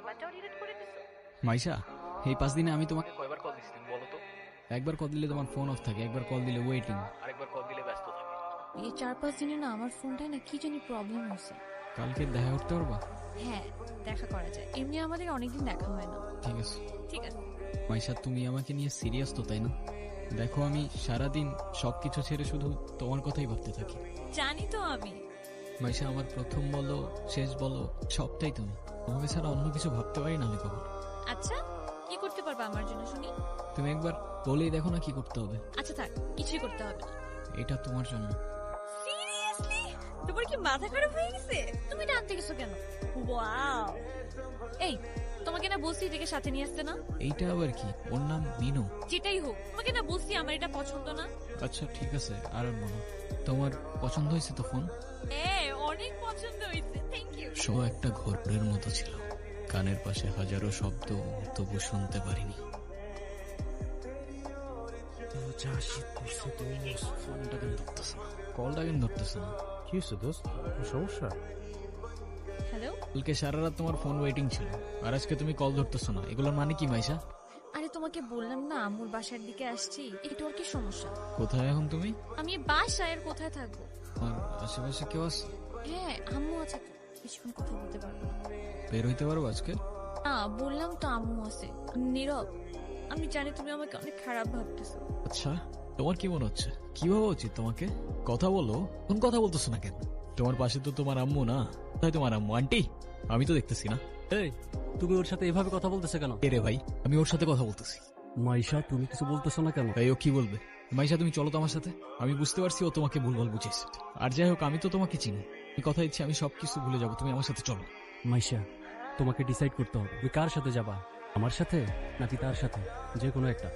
নাম্বারটাও delete করে দিছো? মাইশা এই পাঁচ দিনে আমি তোমাকে কয়বার কল দিচ্ছি তুমি বলো তো? একবার কল দিলে তোমার ফোন অফ থাকে একবার কল দিলে ওয়েটিং আরেকবার কল দিলে ব্যস্ত থাকে। এই চার পাঁচ দিনে না আমার ফোনটায় না কি জানি প্রবলেম হয়েছে। কালকে দেখা করতে পারবা? হ্যাঁ দেখা করা যায়। এমনি আমাদের অনেকদিন দেখা হয় না। ঠিক আছে। ঠিক আছে। মাইশা তুমি আমাকে নিয়ে সিরিয়াস তো তাই না? দেখো আমি সারাদিন সবকিছু ছেড়ে শুধু তোমার কথাই ভাবতে থাকি। জানি তো আমি। মাইশা আমার প্রথম বলো শেষ বলো সবটাই তুমি। তোমাকে ছাড়া অন্য কিছু ভাবতে পারি না আমি কখন। আচ্ছা কি করতে পারবা আমার জন্য শুনি? তুমি একবার বলেই দেখো না কি করতে হবে। আচ্ছা থাক কিছুই করতে হবে না। এটা তোমার জন্য। সিরিয়াসলি? তোমার কি মাথা খারাপ হয়ে গেছে? তুমি এটা আনতে গেছো কেন? ওয়াও। এই তোমাকে না বলছি এটাকে সাথে নিয়ে আসতে না? এইটা আবার কি? ওর নাম মিনু। যেটাই হোক তোমাকে না বলছি আমার এটা পছন্দ না। আচ্ছা ঠিক আছে আর তোমার পছন্দ হয়েছে তো ফোন? হ্যাঁ অনেক পছন্দ হয়েছে। শো একটা ঘোরের মতো ছিল। কানের পাশে হাজারো শব্দ তবু শুনতে পারিনি। কলটা কেন ধরতেছ না? কি হয়েছে দোস্ত? সমস্যা? হ্যালো? কালকে সারা রাত তোমার ফোন ওয়েটিং ছিল আর আজকে তুমি কল ধরতেছ না। এগুলোর মানে কি মাইশা? আরে তোমাকে বললাম না আম্মুর বাসার দিকে আসছি। একটু আর কি সমস্যা? কোথায় এখন তুমি? আমি বাসায় আর কোথায় থাকব? আর আশেপাশে কেউ আছে? হ্যাঁ আম্মু আছে তো। বেশিক্ষণ কথা বলতে পারব না। বের হইতে পারব আজকে? না বললাম তো আম্মু আছে। নীরব আমি জানি তুমি আমাকে অনেক খারাপ ভাবতেছো। আচ্ছা তোমার কি মনে হচ্ছে? কি ভাবা উচিত তোমাকে? কথা বলো। কোন কথা বলতেছো না কেন? তোমার পাশে তো তোমার আম্মু না। তাই তোমার আম্মু। আন্টি আমি তো দেখতেছি না। এই তুমি ওর সাথে এভাবে কথা বলতেছে কেন? এ রে ভাই? আমি ওর সাথে কথা বলতেছি। মাইশা তুমি কিছু বলতেছো না কেন? তাই ও কি বলবে? মাইশা তুমি চলো তো আমার সাথে। আমি বুঝতে পারছি ও তোমাকে ভুলভাল বুঝেছে আর যাই হোক আমি তো তোমাকে চিনি। আমি কথা দিচ্ছি আমি সবকিছু ভুলে যাব। তুমি আমার সাথে চলো। মাইশা, তোমাকে ডিসাইড করতে হবে। তুমি কার সাথে যাবা? আমার সাথে নাকি তার সাথে? যে কোনো একটা।